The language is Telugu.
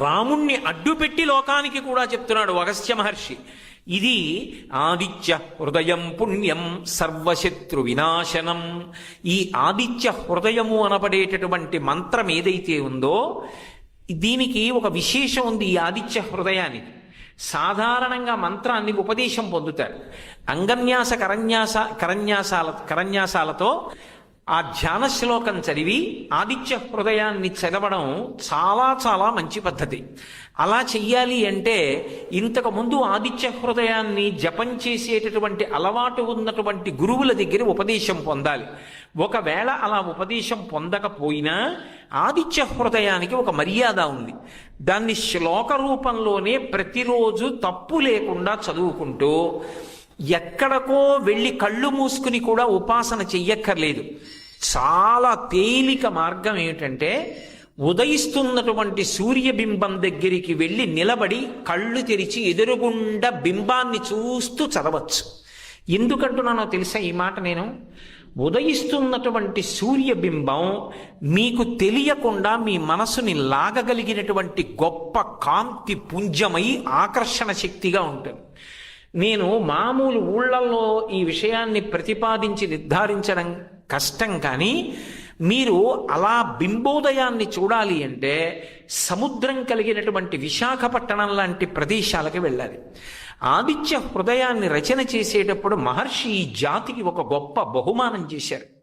రాముణ్ణి అడ్డుపెట్టి లోకానికి కూడా చెప్తున్నాడు అగస్త్య మహర్షి. ఇది ఆదిత్య హృదయం పుణ్యం సర్వశత్రు వినాశనం. ఈ ఆదిత్య హృదయము అనబడేటటువంటి మంత్రం ఏదైతే ఉందో దీనికి ఒక విశేషం ఉంది ఈ ఆదిత్య హృదయానికి. సాధారణంగా మంత్రాన్ని ఉపదేశం పొందుతారు. అంగన్యాస కరన్యాస కరన్యాసాల కరన్యాసాలతో ఆ ధ్యాన శ్లోకం చదివి ఆదిత్య హృదయాన్ని చదవడం చాలా చాలా మంచి పద్ధతి. అలా చెయ్యాలి అంటే ఇంతకు ముందు ఆదిత్య హృదయాన్ని జపం చేసేటటువంటి అలవాటు ఉన్నటువంటి గురువుల దగ్గర ఉపదేశం పొందాలి. ఒకవేళ అలా ఉపదేశం పొందకపోయినా ఆదిత్య హృదయానికి ఒక మర్యాద ఉంది. దాన్ని శ్లోక రూపంలోనే ప్రతిరోజు తప్పు లేకుండా చదువుకుంటూ ఎక్కడికో వెళ్ళి కళ్ళు మూసుకుని కూడా ఉపాసన చెయ్యక్కర్లేదు. చాలా తేలిక మార్గం ఏమిటంటే ఉదయిస్తున్నటువంటి సూర్యబింబం దగ్గరికి వెళ్ళి నిలబడి కళ్ళు తెరిచి ఎదురుగుండా బింబాన్ని చూస్తూ చదవచ్చు. ఎందుకంటున్నానో తెలుసా ఈ మాట నేను? ఉదయిస్తున్నటువంటి సూర్యబింబం మీకు తెలియకుండా మీ మనసుని లాగగలిగినటువంటి గొప్ప కాంతి పుంజమై ఆకర్షణ శక్తిగా ఉంటుంది. నేను మామూలు ఊళ్ళల్లో ఈ విషయాన్ని ప్రతిపాదించి నిర్ధారించడం కష్టం కానీ మీరు అలా బింబోదయాన్ని చూడాలి అంటే సముద్రం కలిగినటువంటి విశాఖపట్టణం లాంటి ప్రదేశాలకు వెళ్ళాలి. ఆదిత్య హృదయాన్ని రచన చేసేటప్పుడు మహర్షి ఈ జాతికి ఒక గొప్ప బహుమానం చేశారు.